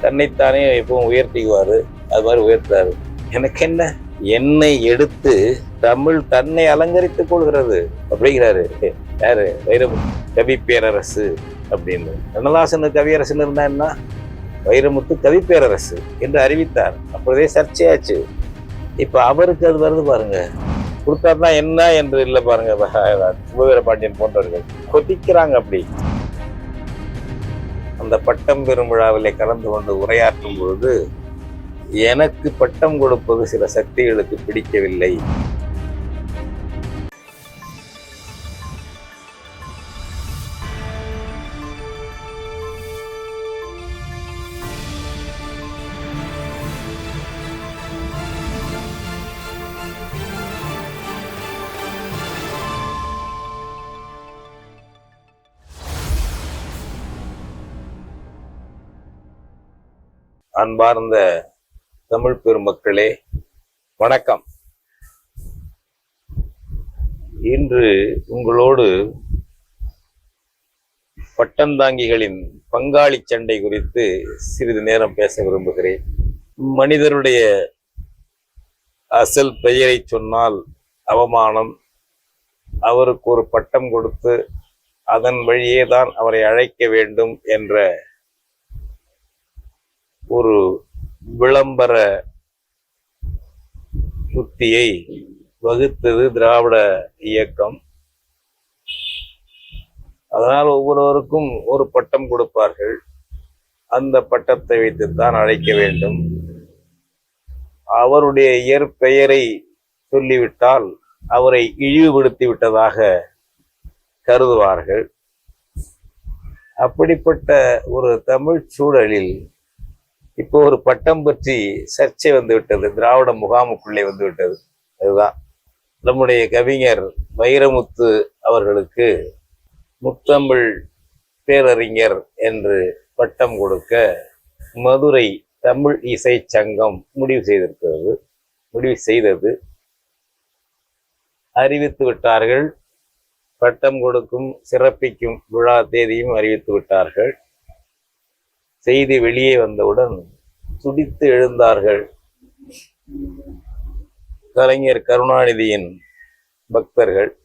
தன்னைத்தானே எப்பவும் உயர்த்திக்குவாரு. அது மாதிரி உயர்த்தாரு எனக்கு என்ன? என்னை எடுத்து தமிழ் தன்னை அலங்கரித்துக் கொள்கிறது அப்படிங்கிறாரு. யாரு? வைரமு கவி பேரரசு அப்படின்னு. கண்ணதாசன் கவியரசுன்னு இருந்தா என்ன? வைரமுத்து கவி பேரரசு என்று அறிவித்தார். அப்பொழுதே சர்ச்சையாச்சு. இப்ப அவருக்கு அது வருது பாருங்க. கொடுத்தாருன்னா என்ன என்று இல்லை பாருங்க. சுபவீர பாண்டியன் போன்றவர்கள். கொதிக்கிறாங்க அப்படி. அந்த பட்டம் பெறும் விழாவிலே கலந்து கொண்டு உரையாற்றும் பொழுது எனக்கு பட்டம் கொடுப்பது சில சக்திகளுக்கு பிடிக்கவில்லை. அன்பார்ந்த தமிழ் பெருமக்களே வணக்கம். இன்று உங்களோடு பட்டந்தாங்கிகளின் பங்காளி சண்டை குறித்து சிறிது நேரம் பேச விரும்புகிறேன். மனிதருடைய அசல் பெயரை சொன்னால் அவமானம். அவருக்கு ஒரு பட்டம் கொடுத்து அதன் வழியே தான் அவரை அழைக்க வேண்டும் என்ற ஒரு விளம்பர சுத்தியை வகுத்தது திராவிட இயக்கம். அதனால் ஒவ்வொருவருக்கும் ஒரு பட்டம் கொடுப்பார்கள். அந்த பட்டத்தை வைத்துத்தான் அழைக்க வேண்டும். அவருடைய இயற்பெயரை சொல்லிவிட்டால் அவரை இழிவுபடுத்தி விட்டதாக கருதுவார்கள். அப்படிப்பட்ட ஒரு தமிழ் சூழலில் இப்போ ஒரு பட்டம் பற்றி சர்ச்சை வந்து விட்டது. திராவிட முகாமுக்குள்ளே வந்து விட்டது. அதுதான். நம்முடைய கவிஞர் வைரமுத்து அவர்களுக்கு முத்தமிழ் பேரறிஞர் என்று பட்டம் கொடுக்க மதுரை தமிழ் இசை சங்கம் முடிவு செய்திருக்கிறது. முடிவு செய்தது. அறிவித்து விட்டார்கள். பட்டம் கொடுக்கும் சிறப்பிக்கும் விழா தேதியும் அறிவித்து விட்டார்கள். செய்தி வெளியே வந்தவுடன் துடித்து எழுந்தார்கள். கலைஞர் கருணாநிதியின் பக்தர்கள்.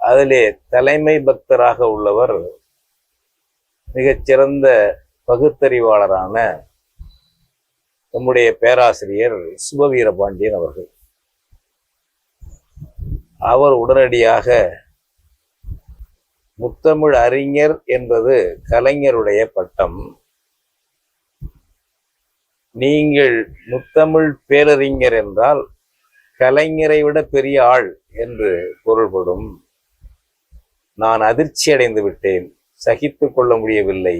அதிலே தலைமை பக்தராக உள்ளவர் மிகச்சிறந்த பகுத்தறிவாளரான நம்முடைய பேராசிரியர் சுபவீரபாண்டியன் அவர்கள். அவர் உடனடியாக முத்தமிழ் அறிஞர் என்பது கலைஞருடைய பட்டம். நீங்கள் முத்தமிழ் பேரறிஞர் என்றால் கலைஞரை விட பெரிய ஆள் என்று பொருள்படும். நான் அதிர்ச்சி அடைந்து விட்டேன். சகித்து கொள்ள முடியவில்லை.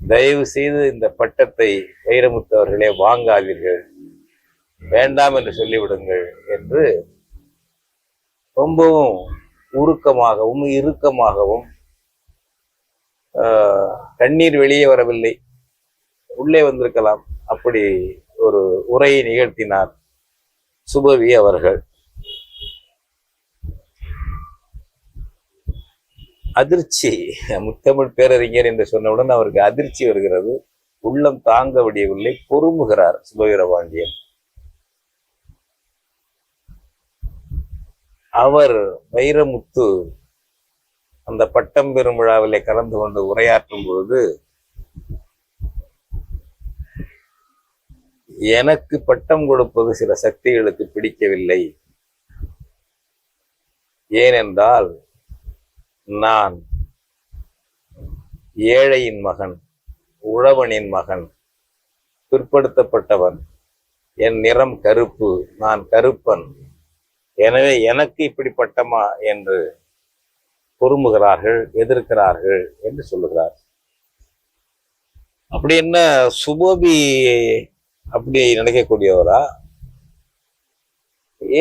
தயவு செய்து இந்த பட்டத்தை வைரமுத்து அவர்களே வாங்காதீர்கள். வேண்டாம் என்று சொல்லிவிடுங்கள் என்று ரொம்பவும் உருக்கமாகவும் இறுக்கமாகவும் கண்ணீர் வெளியே வரவில்லை. உள்ளே வந்திருக்கலாம். அப்படி ஒரு உரையை நிகழ்த்தினார் சுபவி அவர்கள். அதிர்ச்சி முத்தமிழ் பேரறிஞர் என்று சொன்னவுடன் அவருக்கு அதிர்ச்சி வருகிறது. உள்ளம் தாங்க விடியவில்லை பொறுமுகிறார் சுபவீரபாண்டியன் அவர் வைரமுத்து அந்த பட்டம் பெரும் விழாவிலே கலந்து கொண்டு உரையாற்றும் பொழுது எனக்கு பட்டம் கொடுப்பது சில சக்திகளுக்கு பிடிக்கவில்லை. ஏனென்றால் நான் ஏழையின் மகன் உழவனின் மகன் பிற்படுத்தப்பட்டவன். என் நிறம் கருப்பு நான் கருப்பன். எனவே எனக்கு இப்படி பட்டமா என்று பொறுமுகிறார்கள் எதிர்க்கிறார்கள் என்று சொல்லுகிறார். அப்படி என்ன சுபோபி அப்படி நினைக்கக்கூடியவரா?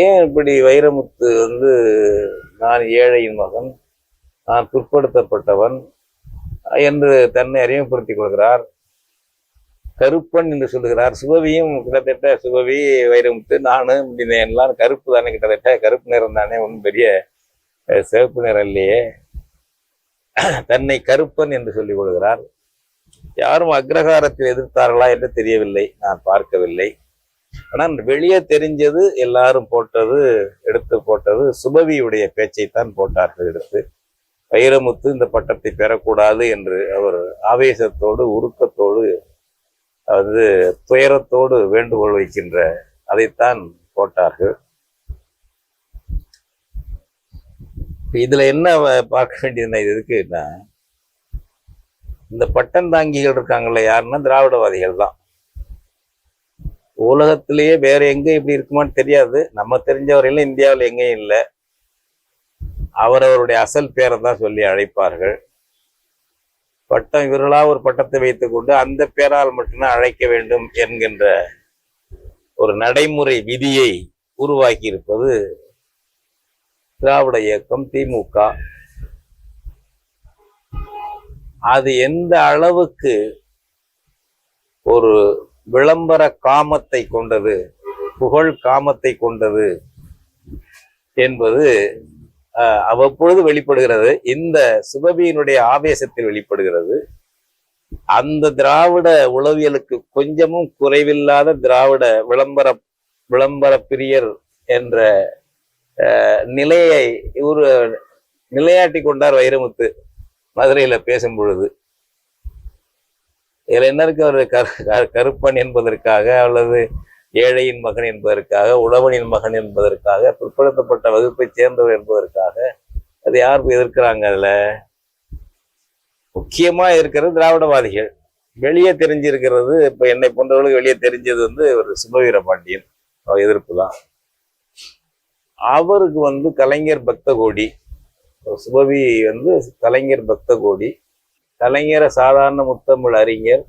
ஏன் இப்படி வைரமுத்து வந்து நான் ஏழையின் மகன் நான் பிற்படுத்தப்பட்டவன் என்று தன்னை அறிமுகப்படுத்திக் கொள்கிறார்? கருப்பன் என்று சொல்லுகிறார். சுபவியும் கிட்டத்தட்ட சுபவி வைரமுத்து நானும் இப்படி எல்லாம் கருப்பு தானே கிட்டத்தட்ட. கருப்பு நிறம் தானே ஒன்றும் பெரிய சிவப்பு நிறம் இல்லையே. தன்னை கருப்பன் என்று சொல்லிக் கொள்கிறார். யாரும் அக்ரஹாரத்தில் எதிர்த்தார்களா என்று தெரியவில்லை. நான் பார்க்கவில்லை. ஆனால் வெளியே தெரிஞ்சது எல்லாரும் போட்டது எடுத்து போட்டது சுபவியுடைய பேச்சைத்தான் போட்டார்கள் எடுத்து. வைரமுத்து இந்த பட்டத்தை பெறக்கூடாது என்று அவர் ஆவேசத்தோடு உருக்கத்தோடு அது துயரத்தோடு வேண்டுகோள் வைக்கின்ற அதைத்தான் போட்டார்கள். இதுல என்ன பார்க்க வேண்டியதுன்னா இது இருக்குன்னா இந்த பட்டம் தாங்கிகள் இருக்காங்கல்ல யாருன்னா திராவிடவாதிகள் தான். உலகத்திலேயே வேற எங்க இப்படி இருக்குமான்னு தெரியாது. நம்ம தெரிஞ்ச வரையிலும் இந்தியாவில் எங்கேயும் இல்லை. அவரவருடைய அசல் பேரை தான் சொல்லி அழைப்பார்கள். பட்டம் இவர்களா ஒரு பட்டத்தை வைத்துக்கொண்டு அந்த பேரால் மட்டும்தான் அழைக்க வேண்டும் என்கின்ற ஒரு நடைமுறை விதியை உருவாக்கி இருப்பது திராவிட இயக்கம் திமுக. அது எந்த அளவுக்கு ஒரு விளம்பர காமத்தை கொண்டது புகழ் காமத்தை கொண்டது என்பது அஹ், அவ்வப்பொழுது வெளிப்படுகிறது. இந்த சிவபியினுடைய ஆவேசத்தில் வெளிப்படுகிறது. அந்த திராவிட உளவியலுக்கு கொஞ்சமும் குறைவில்லாத திராவிட விளம்பர விளம்பர பிரியர் என்ற அஹ், நிலையை இவரு நிலையாட்டி கொண்டார் வைரமுத்து. மதுரையில பேசும் பொழுது இதுல என்ன இருக்கு அவர் கரு- கருப்பன் என்பதற்காக அல்லது ஏழையின் மகன் என்பதற்காக உழவனின் மகன் என்பதற்காக பிற்படுத்தப்பட்ட வகுப்பை சேர்ந்தவர் என்பதற்காக அது யார் எதிர்க்கிறாங்க அதில்? முக்கியமா இருக்கிறது திராவிடவாதிகள். வெளியே தெரிஞ்சிருக்கிறது இப்ப என்னை போன்றவர்களுக்கு வெளியே தெரிஞ்சது வந்து ஒரு சுபவீர பாண்டியன் அவர் எதிர்ப்பு தான். அவருக்கு வந்து கலைஞர் பக்த கோடி சுபவி வந்து கலைஞர் பக்த கோடி கலைஞரை சாதாரண முத்தமிழ் அறிஞர்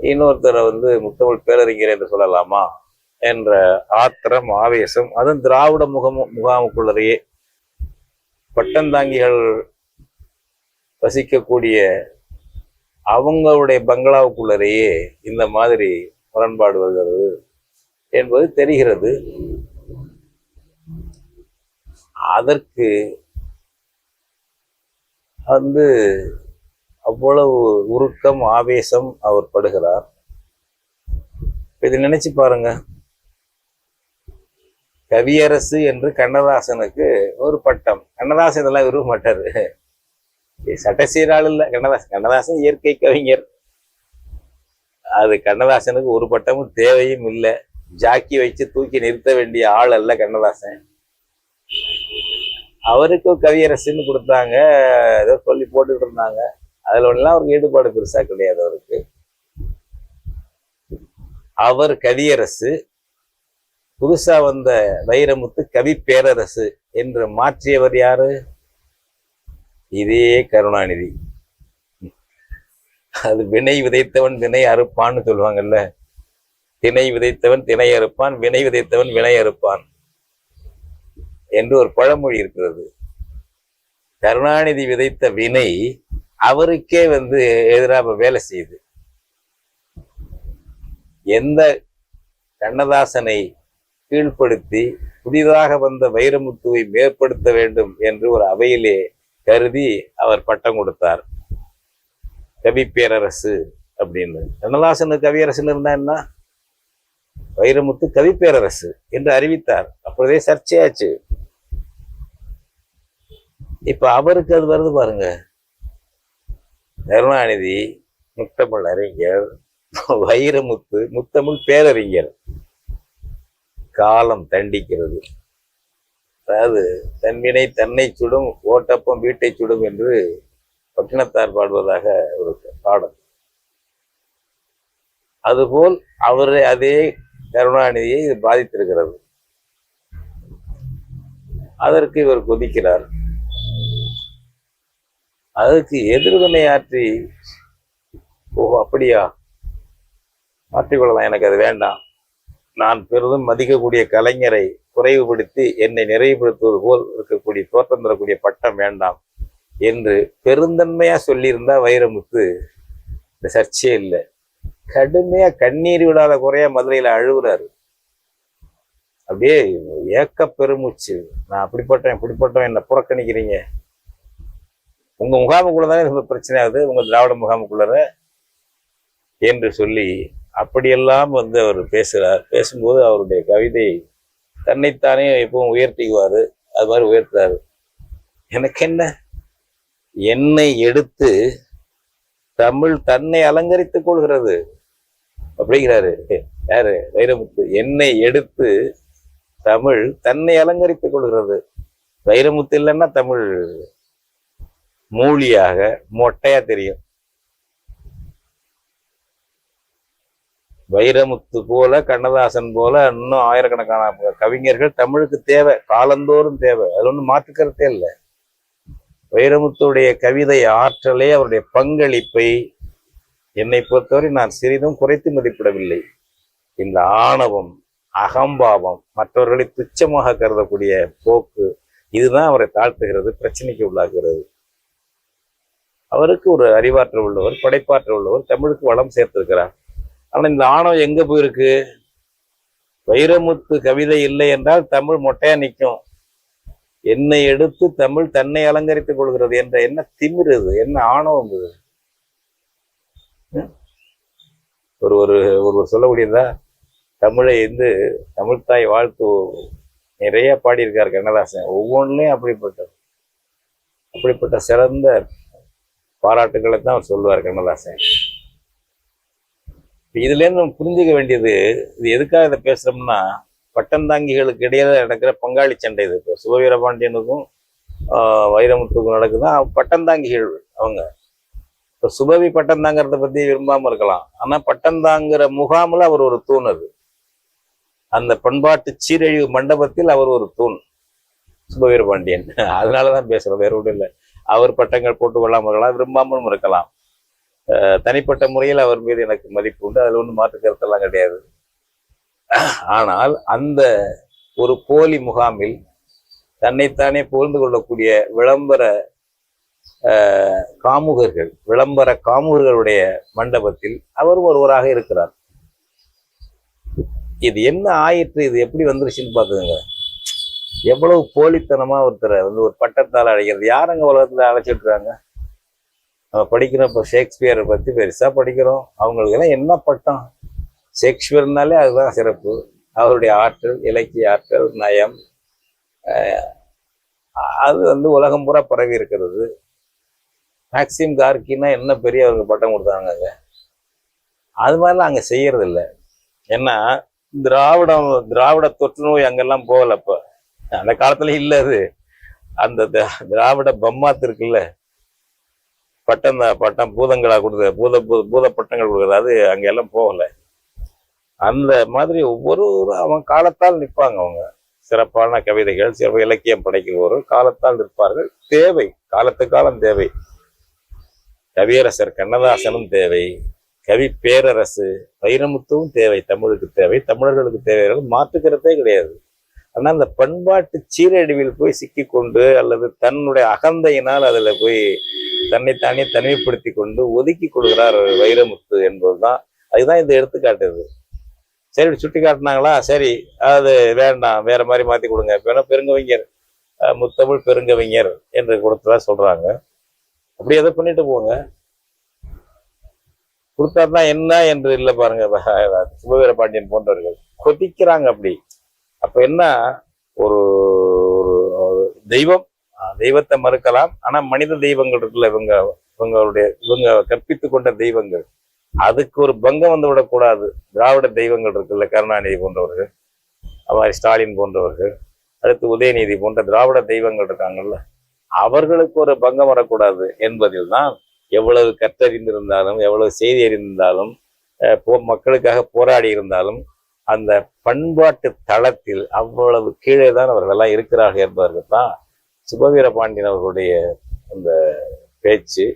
இன்னொருத்தரை வந்து முத்தமிழ் பேரறிஞர் என்று சொல்லலாமா என்ற ஆத்திரம் ஆவேசம் அதுவும் திராவிட முகம் முகாமுக்குள்ளரையே பட்டந்தாங்கிகள் வசிக்கக்கூடிய அவங்களுடைய பங்களாவுக்குள்ளரையே இந்த மாதிரி முரண்பாடு வருகிறது என்பது தெரிகிறது. அதற்கு வந்து அவ்வளவு உருக்கம் ஆவேசம் அவர் படுகிறார். இதை நினைச்சு பாருங்க. கவியரசு என்று கண்ணதாசனுக்கு ஒரு பட்டம். கண்ணதாசன் இதெல்லாம் விரும்ப மாட்டாரு. சட்டசீரால் இல்ல. கண்ணதாசன் கண்ணதாசன் இயற்கை கவிஞர். அது கண்ணதாசனுக்கு ஒரு பட்டமும் தேவையும் இல்லை. ஜாக்கி வச்சு தூக்கி நிறுத்த வேண்டிய ஆள் அல்ல கண்ணதாசன். அவருக்கும் கவியரசுன்னு கொடுத்தாங்க. ஏதோ சொல்லி போட்டுட்டு இருந்தாங்க. அதுல ஒண்ணெல்லாம் அவருக்கு ஈடுபாடு பெருசா கிடையாது அவருக்கு. அவர் கவியரசு புதுசா வந்த வைரமுத்து கவி பேரரசு என்று மாற்றியவர் யாரு? இதே கருணாநிதி. அது வினை விதைத்தவன் வினை அறுப்பான்னு சொல்லுவாங்கல்ல. திணை விதைத்தவன் திணை அறுப்பான் வினை விதைத்தவன் வினை அறுப்பான். என்று ஒரு பழமொழி இருக்கிறது. கருணாநிதி விதைத்த வினை அவருக்கே வந்து எதிராக வேலை செய்யுது. எந்த கண்ணதாசனை கீழ்ப்படுத்தி புதிதாக வந்த வைரமுத்துவை மேற்படுத்த வேண்டும் என்று ஒரு அவையிலே கருதி அவர் பட்டம் கொடுத்தார். கவி பேரரசு அப்படின்னு. கண்ணதாசன் கவியரசுன்னு இருந்தா என்ன? வைரமுத்து கவி பேரரசு என்று அறிவித்தார். அப்பொழுதே சர்ச்சையாச்சு. இப்போ அவருக்கு அது வருது பாருங்க. கருணாநிதி முத்தமிழ் அறிஞர் வைரமுத்து முத்தமிழ் பேரறிஞர். காலம் தண்டிக்கிறது. அதாவது தன்வினை தன்னை சுடும் ஓட்டப்பம் வீட்டை சுடும் என்று பட்டினத்தார் பாடுவதாக ஒரு பாடல். அதுபோல் அவரை அதே கருணாநிதியை இது பாதித்திருக்கிறது. அதற்கு இவர் கொதிக்கிறார். அதுக்கு எதிர்வினை ஆற்றி ஓ அப்படியா? மாற்றிக்கொள்ளலாம் எனக்கு அது வேண்டாம். நான் பெரிதும் மதிக்கக்கூடிய கலைஞரை குறைவுபடுத்தி என்னை நிறைவுபடுத்துவது போல் இருக்கக்கூடிய தோற்றம் தரக்கூடிய பட்டம் வேண்டாம் என்று பெருந்தன்மையா சொல்லியிருந்தா வைரமுத்து இந்த சர்ச்சையே இல்லை. கடுமையா கண்ணீர் விடாத குறையா மதுரையில அழுகுறாரு. அப்படியே ஏக்க பெருமூச்சு. நான் அப்படிப்பட்டேன் இப்படிப்பட்டவன் என்னை புறக்கணிக்கிறீங்க. உங்கள் முகாமுக்குள்ள தானே ரொம்ப பிரச்சனை ஆகுது உங்கள் திராவிட முகாமுக்குள்ள என்று சொல்லி அப்படியெல்லாம் வந்து அவர் பேசுகிறார் பேசும்போது அவருடைய கவிதை தன்னைத்தானே எப்பவும் உயர்த்திக்குவார். அது மாதிரி உயர்த்துறாரு. எனக்கு என்ன என்னை எடுத்து தமிழ் தன்னை அலங்கரித்துக் கொள்கிறது. அப்படிங்கிறாரு. யாரு? வைரமுத்து. என்னை எடுத்து தமிழ் தன்னை அலங்கரித்துக் கொள்கிறது. வைரமுத்து இல்லைன்னா தமிழ் மூலியாக மொட்டையா தெரியும். வைரமுத்து போல கண்ணதாசன் போல இன்னும் ஆயிரக்கணக்கான கவிஞர்கள் தமிழுக்கு தேவை காலந்தோறும் தேவை. அது ஒன்றும் மாற்றுக்கருத்தே இல்லை. வைரமுத்துடைய கவிதை ஆற்றலே அவருடைய பங்களிப்பை என்னை பொறுத்தவரை நான் சிறிதும் குறைத்து மதிப்பிடவில்லை. இந்த ஆணவம் அகம்பாவம் மற்றவர்களை துச்சமாக கருதக்கூடிய போக்கு இதுதான் அவரை தாழ்த்துகிறது பிரச்சனைக்கு உள்ளாக்குகிறது. அவருக்கு ஒரு அறிவாற்றல் உள்ளவர் படைப்பாற்றல் உள்ளவர் தமிழுக்கு வளம் சேர்த்திருக்கிறார். ஆனா இந்த ஆணவம் எங்க போயிருக்கு? வைரமுத்து கவிதை இல்லை என்றால் தமிழ் மொட்டையா நிற்கும். என்னை எடுத்து தமிழ் தன்னை அலங்கரித்துக் கொள்கிறது என்ற என்ன திமிருது என்ன ஆணவம் இது? ஒரு ஒரு ஒருவர் சொல்லக்கூடியதா தமிழை வந்து தமிழ்தாய் வாழ்த்து நிறைய பாடியிருக்கார் கண்ணதாசன். ஒவ்வொன்றுலையும் அப்படிப்பட்ட அப்படிப்பட்ட சிறந்த பாராட்டுகளை தான் அவர் சொல்லுவார் கண்ணதாசன் இதுல இருந்து நம்ம புரிஞ்சுக்க வேண்டியது இது எதுக்காக இதை பேசுறோம்னா பட்டந்தாங்கிகளுக்கு இடையில நடக்கிற பங்காளி சண்டை இது. இப்போ சுபவீரபாண்டியனுக்கும் ஆஹ், வைரமுத்துக்கும் நடக்குதா பட்டந்தாங்கிகள் அவங்க. இப்போ சுபவி பட்டந்தாங்கிறத பத்தி விரும்பாம இருக்கலாம். ஆனா பட்டந்தாங்கிற முகாமில் அவர் ஒரு தூண் அது. அந்த பண்பாட்டு சீரழிவு மண்டபத்தில் அவர் ஒரு தூண். சுபவீரபாண்டியன். அதனாலதான் பேசுகிறோம் வேற ஒன்றும் இல்லை. அவர் பட்டங்கள் போட்டு கொள்ளாமல் இருக்கலாம் விரும்பாமலும் இருக்கலாம். தனிப்பட்ட முறையில் அவர் மீது எனக்கு மதிப்பு உண்டு அதில் ஒன்றும் மாற்று கருத்தெல்லாம் கிடையாது. ஆனால் அந்த ஒரு போலி முகாமில் தன்னைத்தானே புகழ்ந்து கொள்ளக்கூடிய விளம்பர காமுகர்கள் விளம்பர காமுகர்களுடைய மண்டபத்தில் அவரும் ஒருவராக இருக்கிறார். இது என்ன ஆயிற்று இது எப்படி வந்துருச்சுன்னு பார்த்துங்க எவ்வளவு போலித்தனமா ஒருத்தரை வந்து ஒரு பட்டத்தால் அழைக்கிறது? யாருங்க உலகத்துல அழைச்சிட்டு நம்ம படிக்கிறோம் இப்போ ஷேக்ஸ்பியரை பற்றி பெருசாக படிக்கிறோம். அவங்களுக்கெல்லாம் என்ன பட்டம்? ஷேக்ஸ்பியர்னாலே அதுதான் சிறப்பு. அவருடைய ஆற்றல் இலக்கிய ஆற்றல் நயம் அது வந்து உலகம் பூரா பரவி இருக்கிறது. மேக்சிம் கார்கின்னா என்ன பெரிய அவருக்கு பட்டம் கொடுத்தாங்க அது மாதிரிலாம் அங்கே செய்யறதில்ல. ஏன்னா திராவிடம் திராவிட தொற்று நோய் அங்கெல்லாம் போகல அப்போ அந்த காலத்துல இல்ல அது. அந்த திராவிட பம்மாத்து இருக்குல்ல? பட்டம் தான் பட்டம் பூதங்களா கொடுத்த பூத பூத- பூத பட்டங்கள் கொடுக்குறது அது அங்க எல்லாம் போகல. அந்த மாதிரி ஒவ்வொரு அவன் காலத்தால் நிற்பாங்க அவங்க. சிறப்பான கவிதைகள் சிறப்பு இலக்கியம் படைக்கிறவர்கள் காலத்தால் நிற்பார்கள். தேவை காலத்து காலம் தேவை. கவியரசர் கண்ணதாசனும் தேவை. கவி பேரரசு வைரமுத்துவும் தேவை. தமிழுக்கு தேவை. தமிழர்களுக்கு தேவை மாற்றுக்கிறதே கிடையாது. ஆனால் அந்த பண்பாட்டு சீரழிவில் போய் சிக்கிக்கொண்டு அல்லது தன்னுடைய அகந்தையினால் அதில் போய் தன்னைத்தானே தனிமைப்படுத்தி கொண்டு ஒதுக்கி கொள்கிறார் வைரமுத்து என்பதுதான். அதுதான் இந்த எடுத்துக்காட்டுது சரி இப்படி சுட்டி காட்டினாங்களா சரி அது வேண்டாம் வேற மாதிரி மாற்றி கொடுங்க. இப்ப வேணா பெருங்கவிஞர் முத்தமிழ் பெருங்கவிஞர் என்று கொடுத்ததா சொல்றாங்க. அப்படி எதை பண்ணிட்டு போங்க. கொடுத்தாருன்னா என்ன என்று இல்லை பாருங்க. சுபவீர பாண்டியன் போன்றவர்கள். கொதிக்கிறாங்க அப்படி. அப்ப என்ன? ஒரு ஒரு தெய்வம் தெய்வத்தை மறுக்கலாம். ஆனா மனித தெய்வங்கள் இருக்குல்ல இவங்க இவங்களுடைய இவங்க கற்பித்து கொண்ட தெய்வங்கள். அதுக்கு ஒரு பங்கம் வந்து விடக்கூடாது. திராவிட தெய்வங்கள் இருக்குல்ல கருணாநிதி போன்றவர்கள் அது மாதிரி ஸ்டாலின் போன்றவர்கள் அடுத்து உதயநிதி போன்ற திராவிட தெய்வங்கள் இருக்காங்கல்ல அவர்களுக்கு ஒரு பங்கம் வரக்கூடாது என்பதில் தான் எவ்வளவு கற்றறிந்திருந்தாலும் எவ்வளவு செய்தி அறிந்திருந்தாலும் போ மக்களுக்காக போராடி இருந்தாலும் அந்த பண்பாட்டு தளத்தில் அவ்வளவு கீழே தான் அவர்களெல்லாம் இருக்கிறார்கள் என்பதற்கு தான் சுபவீர பாண்டியன் அவர்களுடைய அந்த பேச்சு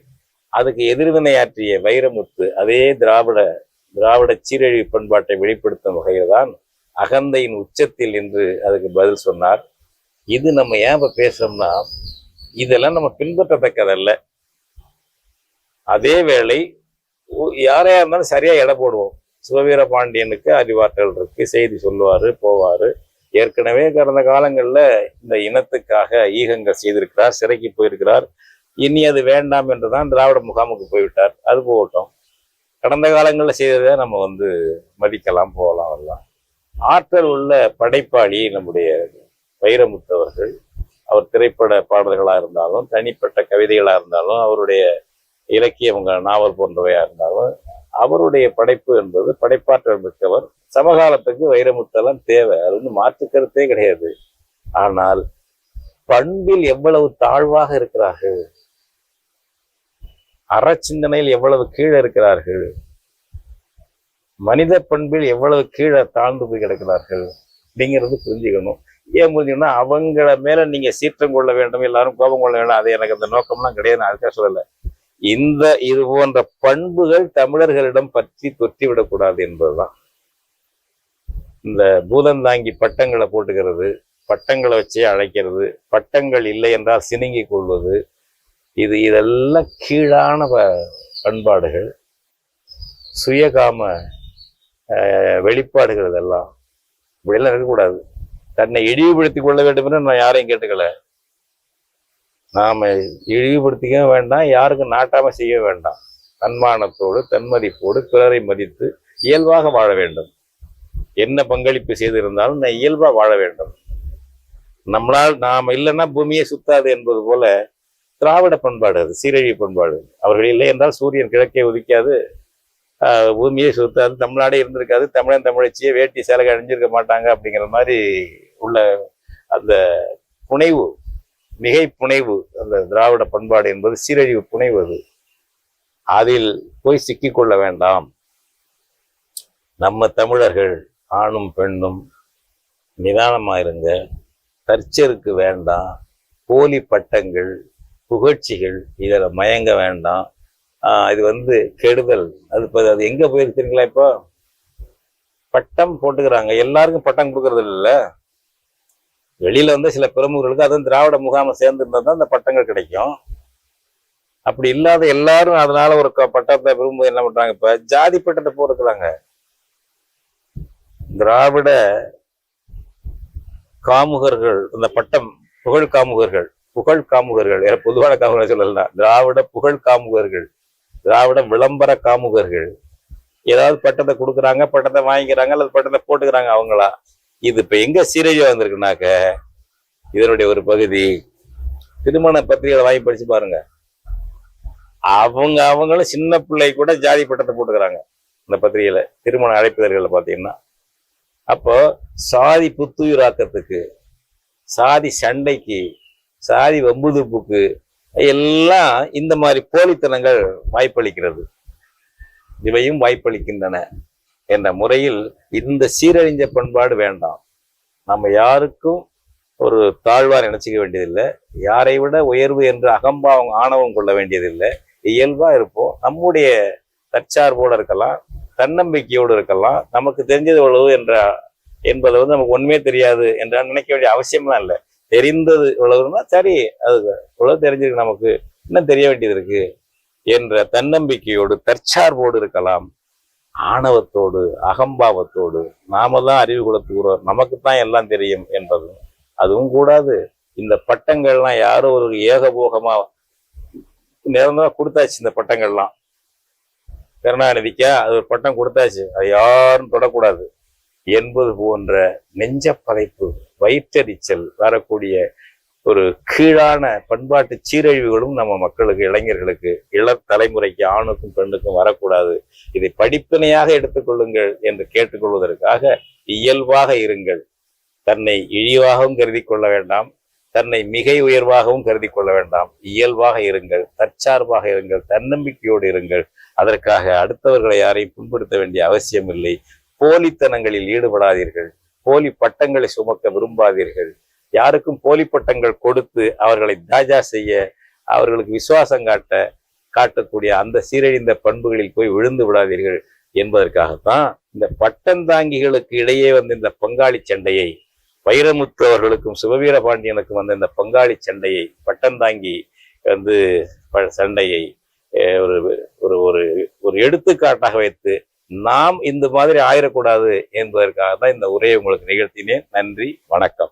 அதுக்கு எதிர்வினையாற்றிய வைரமுத்து அதே திராவிட திராவிட சீரழிவு பண்பாட்டை வெளிப்படுத்தும் வகையில் தான் அகந்தையின் உச்சத்தில் என்று அதுக்கு பதில் சொன்னார். இது நம்ம ஏன் பேசுறோம்னா இதெல்லாம் நம்ம பின்பற்றத்தக்கதல்ல. அதே வேளை யாரையா இருந்தாலும் சரியா எடை போடுவோம். சிவவீர பாண்டியனுக்கு அறிவாற்றல் இருக்கு செய்தி சொல்லுவார் போவார். ஏற்கனவே கடந்த காலங்களில் இந்த இனத்துக்காக ஈகங்கள் செய்திருக்கிறார் சிறைக்கு போயிருக்கிறார். இனி அது வேண்டாம் என்று தான் திராவிட முகாமுக்கு போய்விட்டார். அது போகட்டும். கடந்த காலங்களில் செய்ததை நம்ம வந்து மதிக்கலாம் போகலாம் வரலாம். ஆற்றல் உள்ள படைப்பாளி நம்முடைய வைரமுத்தவர்கள். அவர் திரைப்பட பாடல்களாக இருந்தாலும் தனிப்பட்ட கவிதைகளாக இருந்தாலும் அவருடைய இலக்கியம் நாவல் போன்றவையாக இருந்தாலும் அவருடைய படைப்பு என்பது படைப்பாற்றல் மிக்கவர். சமகாலத்துக்கு வைரமுத்தெல்லாம் தேவை. அது வந்து மாற்று கருத்தே கிடையாது. ஆனால் பண்பில் எவ்வளவு தாழ்வாக இருக்கிறார்கள். அறச்சிந்தனையில் எவ்வளவு கீழே இருக்கிறார்கள். மனித பண்பில் எவ்வளவு கீழே தாழ்ந்து போய் கிடக்கிறார்கள் அப்படிங்கிறது புரிஞ்சுக்கணும். ஏன் புரிஞ்சுக்கணும்னா அவங்கள மேல நீங்க சீற்றம் கொள்ள வேண்டும் எல்லாரும் கோபம் கொள்ள வேண்டும் அது எனக்கு அந்த நோக்கம்லாம் கிடையாது நான் அதுக்காக சொல்லலை. இந்த இது போன்ற பண்புகள் தமிழர்களிடம் பற்றி தொற்றி விடக்கூடாது என்பதுதான். இந்த பூதந்தாங்கி பட்டங்களை போட்டுக்கிறது பட்டங்களை வச்சே அழைக்கிறது பட்டங்கள் இல்லை என்றால் சினுங்கி கொள்வது இது இதெல்லாம் கீழான ப- பண்பாடுகள். சுயகாம வெளிப்பாடுகள் இதெல்லாம். இப்படியெல்லாம் இருக்கக்கூடாது. தன்னை இழிவுபடுத்திக் கொள்ள வேண்டும் என்று நான் யாரையும் கேட்டுக்கல. நாம் இழிவுபடுத்திக்க வேண்டாம் யாருக்கும் நாட்டாமல் செய்ய வேண்டாம். தன்மானத்தோடு தன்மதிப்போடு பிறரை மதித்து இயல்பாக வாழ வேண்டும். என்ன பங்களிப்பு செய்திருந்தாலும் நான் இயல்பாக வாழ வேண்டும். நம்மளால் நாம் இல்லைன்னா பூமியே சுத்தாது என்பது போல திராவிட பண்பாடு அது சீரழிவு பண்பாடு. அவர்கள் இல்லை என்றால் சூரியன் கிழக்கே உதிக்காது. பூமியே சுத்தாது தமிழ்நாடே இருந்திருக்காது. தமிழன் தமிழச்சியே வேட்டி சேலை அணிஞ்சிருக்க மாட்டாங்க அப்படிங்கிற மாதிரி உள்ள அந்த புனைவு மிகை புனைவு அந்த திராவிட பண்பாடு என்பது சீரழிவு புனைவு அது. அதில் போய் சிக்கிக்கொள்ள வேண்டாம். நம்ம தமிழர்கள் ஆணும் பெண்ணும் நிதானமாயிருங்க. தற்செருக்கு வேண்டாம். போலி பட்டங்கள் புகழ்ச்சிகள் இதில் மயங்க வேண்டாம். ஆஹ் இது வந்து கெடுதல். அது இப்போ அது எங்க போயிருக்கிறீங்களா இப்போ? பட்டம் போட்டுக்கிறாங்க. எல்லாருக்கும் பட்டம் கொடுக்கறது இல்ல வெளியில வந்து சில பிரமுகர்களுக்கு அதுவும் திராவிட முகாமை சேர்ந்து இருந்தா தான் அந்த பட்டங்கள் கிடைக்கும். அப்படி இல்லாத எல்லாரும் அதனால ஒரு பட்டத்தை விரும்ப என்ன பண்றாங்க? இப்ப ஜாதி பட்டத்தை போட்டுக்கிறாங்க திராவிட காமுகர்கள் இந்த பட்டம் புகழ் காமுகர்கள் புகழ் காமுகர்கள் வேற பொதுவான காமுகர்கள் சொல்லலாம் திராவிட புகழ் காமுகர்கள் திராவிட விளம்பர காமுகர்கள். ஏதாவது பட்டத்தை கொடுக்குறாங்க பட்டத்தை வாங்கிக்கிறாங்க அல்லது பட்டத்தை போட்டுக்கிறாங்க அவங்களா? இது இப்ப எங்க சீரழிவா வந்திருக்குனாக்க இதனுடைய ஒரு பகுதி திருமண பத்திரிகை வாங்கி படிச்சு பாருங்க. அவங்க அவங்களும் சின்ன பிள்ளை கூட ஜாதி பட்டத்தை போட்டுக்கிறாங்க இந்த பத்திரிகையில திருமண அழைப்பிதழ்களை பார்த்தீங்கன்னா அப்போ சாதி புத்துயிராக்கத்துக்கு சாதி சண்டைக்கு சாதி வம்புதுப்புக்கு எல்லாம் இந்த மாதிரி போலித்தனங்கள் வாய்ப்பளிக்கிறது. இவையும் வாய்ப்பளிக்கின்றன. என்ற முறையில் இந்த சீரழிஞ்ச பண்பாடு வேண்டாம். நம்ம யாருக்கும் ஒரு தாழ்வார் நினைச்சிக்க வேண்டியதில்லை. யாரை விட உயர்வு என்று அகம்பாவம் ஆணவம் கொள்ள வேண்டியதில்லை. இயல்பா இருப்போம். நம்முடைய தற்சார்போடு இருக்கலாம் தன்னம்பிக்கையோடு இருக்கலாம். நமக்கு தெரிஞ்சது இவ்வளவு என்ற என்பதை வந்து நமக்கு ஒண்ணுமே தெரியாது என்றால் நினைக்க வேண்டிய அவசியம்லாம் இல்லை. தெரிந்தது இவ்வளவுன்னா சரி அது இவ்வளவு தெரிஞ்சிருக்கு நமக்கு இன்னும் தெரிய வேண்டியது இருக்கு. என்ற தன்னம்பிக்கையோடு தற்சார்போடு இருக்கலாம். ஆணவத்தோடு அகம்பாவத்தோடு நாம தான் அறிவு கொடுத்துக்கிறோம். நமக்கு தான் எல்லாம் தெரியும் என்பதும் அதுவும் கூடாது. இந்த பட்டங்கள்லாம் யாரோ ஒரு ஏகபோகமா நிரந்தரம் கொடுத்தாச்சு இந்த பட்டங்கள்லாம். கருணாநிதிக்கா அது ஒரு பட்டம் கொடுத்தாச்சு. அது யாரும் தொடக்கூடாது. என்பது போன்ற நெஞ்ச பதைப்பு வயிற்றறிச்சல் வரக்கூடிய ஒரு கீழான பண்பாட்டு சீரழிவுகளும் நம்ம மக்களுக்கு இளைஞர்களுக்கு இள தலைமுறைக்கு ஆணுக்கும் பெண்ணுக்கும் வரக்கூடாது. இதை படிப்பினையாக எடுத்துக்கொள்ளுங்கள் என்று கேட்டுக்கொள்வதற்காக இயல்பாக இருங்கள். தன்னை இழிவாகவும் கருதி கொள்ள வேண்டாம். தன்னை மிகை உயர்வாகவும் கருதி கொள்ள வேண்டாம். இயல்பாக இருங்கள். தற்சார்பாக இருங்கள். தன்னம்பிக்கையோடு இருங்கள். அதற்காக அடுத்தவர்களை யாரையும் புண்படுத்த வேண்டிய அவசியம் இல்லை போலித்தனங்களில் ஈடுபடாதீர்கள். போலி பட்டங்களை சுமக்க விரும்பாதீர்கள். யாருக்கும் போலி பட்டங்கள் கொடுத்து அவர்களை தாஜா செய்ய அவர்களுக்கு விசுவாசம் காட்ட காட்டக்கூடிய அந்த சீரழிந்த பண்புகளில் போய் விழுந்து விடாதீர்கள் என்பதற்காகத்தான் இந்த பட்டந்தாங்கிகளுக்கு இடையே வந்த இந்த பங்காளி சண்டையை வைரமுத்து அவர்களுக்கும் சிவவீர பாண்டியனுக்கும் வந்த இந்த பங்காளி சண்டையை பட்டந்தாங்கி வந்து ப- சண்டையை ஒரு ஒரு ஒரு ஒரு எடுத்துக்காட்டாக வைத்து நாம் இந்த மாதிரி ஆயிடக்கூடாது என்பதற்காக தான் இந்த உரையை உங்களுக்கு நிகழ்த்தினேன். நன்றி வணக்கம்.